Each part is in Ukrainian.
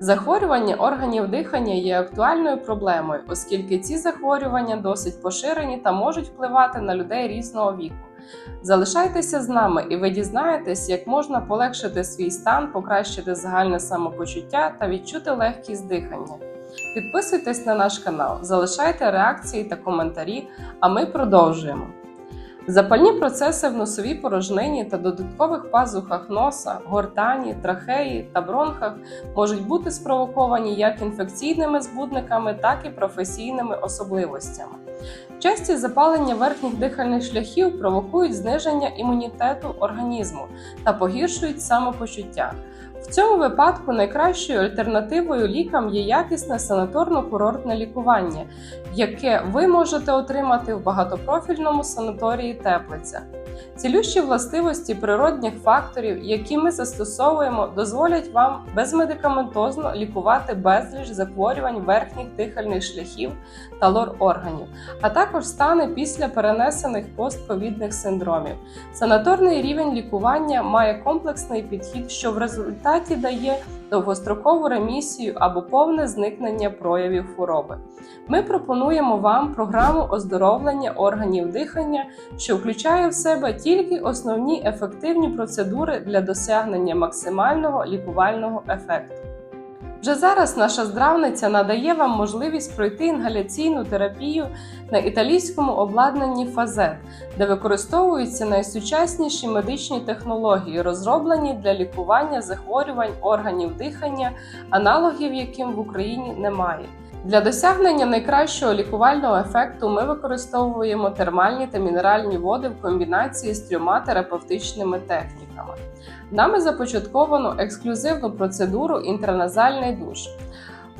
Захворювання органів дихання є актуальною проблемою, оскільки ці захворювання досить поширені та можуть впливати на людей різного віку. Залишайтеся з нами, і ви дізнаєтесь, як можна полегшити свій стан, покращити загальне самопочуття та відчути легкість дихання. Підписуйтесь на наш канал, залишайте реакції та коментарі, а ми продовжуємо. Запальні процеси в носовій порожнині та додаткових пазухах носа, гортані, трахеї та бронхах можуть бути спровоковані як інфекційними збудниками, так і професійними особливостями. Часті запалення верхніх дихальних шляхів провокують зниження імунітету організму та погіршують самопочуття. В цьому випадку найкращою альтернативою лікам є якісне санаторно-курортне лікування, яке ви можете отримати в багатопрофільному санаторії Теплиця. Цілющі властивості природних факторів, які ми застосовуємо, дозволять вам безмедикаментозно лікувати безліч захворювань верхніх дихальних шляхів та лор-органів, а також стани після перенесених постковідних синдромів. Санаторний рівень лікування має комплексний підхід, що в результаті дає довгострокову ремісію або повне зникнення проявів хвороби. Ми пропонуємо вам програму оздоровлення органів дихання, що включає в себе тільки основні ефективні процедури для досягнення максимального лікувального ефекту. Вже зараз наша здравниця надає вам можливість пройти інгаляційну терапію на італійському обладнанні Фазет, де використовуються найсучасніші медичні технології, розроблені для лікування захворювань органів дихання, аналогів яким в Україні немає. Для досягнення найкращого лікувального ефекту ми використовуємо термальні та мінеральні води в комбінації з трьома терапевтичними техніками. Нами започатковано ексклюзивну процедуру інтраназальний душ.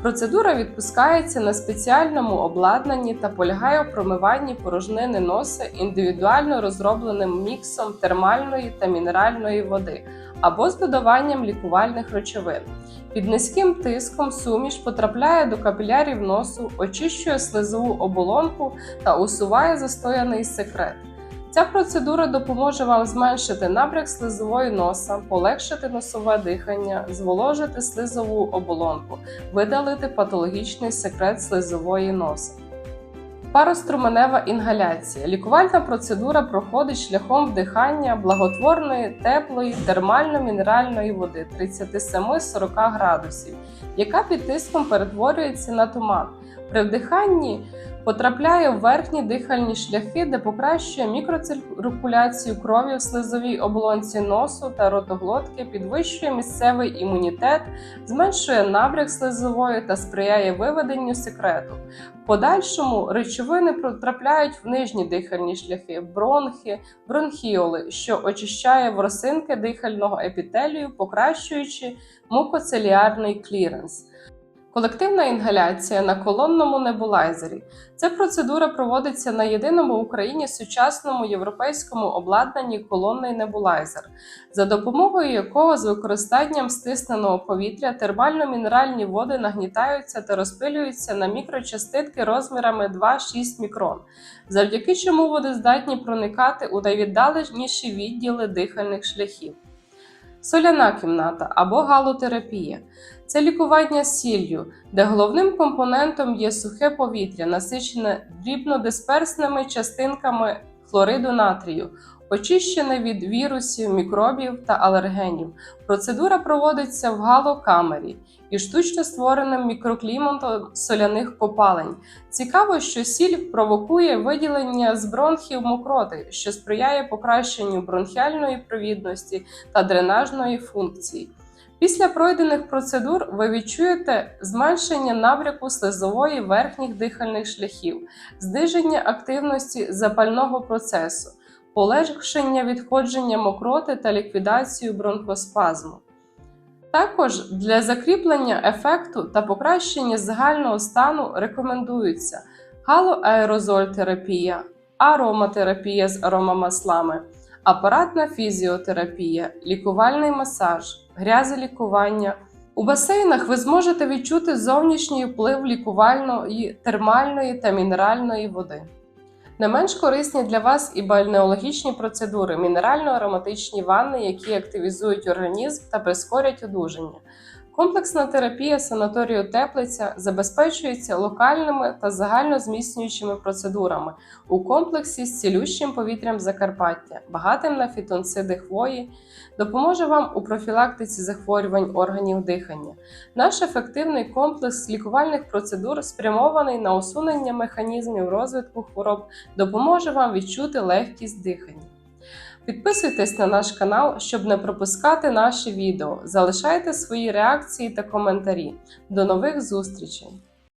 Процедура відпускається на спеціальному обладнанні та полягає у промиванні порожнини носа індивідуально розробленим міксом термальної та мінеральної води або з додаванням лікувальних речовин. Під низьким тиском суміш потрапляє до капілярів носу, очищує слизову оболонку та усуває застояний секрет. Ця процедура допоможе вам зменшити набряк слизової носа, полегшити носове дихання, зволожити слизову оболонку, видалити патологічний секрет слизової носа. Пароструменева інгаляція. Лікувальна процедура проходить шляхом вдихання благотворної, теплої, термально-мінеральної води 37-40 градусів, яка під тиском перетворюється на туман. При вдиханні потрапляє в верхні дихальні шляхи, де покращує мікроциркуляцію крові в слизовій оболонці носу та ротоглотки, підвищує місцевий імунітет, зменшує набряк слизової та сприяє виведенню секрету. Подальшому речовини потрапляють в нижні дихальні шляхи, бронхи, бронхіоли, що очищає ворсинки дихального епітелію, покращуючи мукоцеліарний кліренс. Колективна інгаляція на колонному небулайзері. Ця процедура проводиться на єдиному в Україні сучасному європейському обладнанні колонний небулайзер, за допомогою якого з використанням стисненого повітря термально-мінеральні води нагнітаються та розпилюються на мікрочастинки розмірами 2-6 мікрон, завдяки чому вони здатні проникати у найвіддаленіші відділи дихальних шляхів. Соляна кімната або галотерапія. Це лікування сіллю, де головним компонентом є сухе повітря, насичене дрібнодисперсними частинками хлориду натрію, очищене від вірусів, мікробів та алергенів. Процедура проводиться в галокамері і штучно створеним мікрокліматом соляних копалень. Цікаво, що сіль провокує виділення з бронхів мокроти, що сприяє покращенню бронхіальної провідності та дренажної функції. Після пройдених процедур ви відчуєте зменшення набряку слизової верхніх дихальних шляхів, зниження активності запального процесу, полегшення відходження мокроти та ліквідацію бронхоспазму. Також для закріплення ефекту та покращення загального стану рекомендуються галоаерозоль-терапія, ароматерапія з аромамаслами, апаратна фізіотерапія, лікувальний масаж, грязелікування. У басейнах ви зможете відчути зовнішній вплив лікувальної, термальної та мінеральної води. Не менш корисні для вас і бальнеологічні процедури, мінерально-ароматичні ванни, які активізують організм та прискорять одужання. Комплексна терапія санаторію Теплиця забезпечується локальними та загальнозміцнюючими процедурами у комплексі з цілющим повітрям Закарпаття, багатим на фітонциди хвої, допоможе вам у профілактиці захворювань органів дихання. Наш ефективний комплекс лікувальних процедур, спрямований на усунення механізмів розвитку хвороб, допоможе вам відчути легкість дихання. Підписуйтесь на наш канал, щоб не пропускати наші відео. Залишайте свої реакції та коментарі. До нових зустрічей!